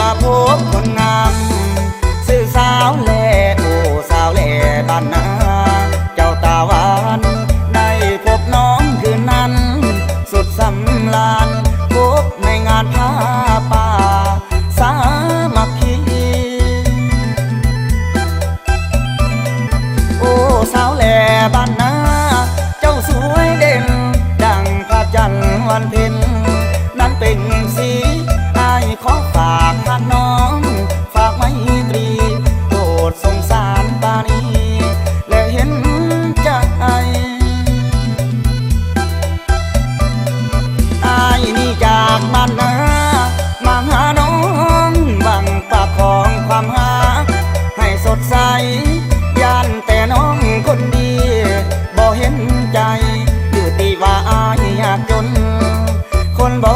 มาพบคนงามสื่อสาวแลโอ้สาวแลบ้านนาเจ้าตาหวานได้พบน้องคืนนั้น สุดสำลานพบในงานผ้าป่า สามัคคีโอ้สาวแลบ้านนาเจ้าสวยเด่น ดังพระจันทร์วันเพ็ญนั้นเป็น ใสย่านแต่น้องคนดีบ่เห็นใจอยู่ตีว่าอายยากจน คนบ่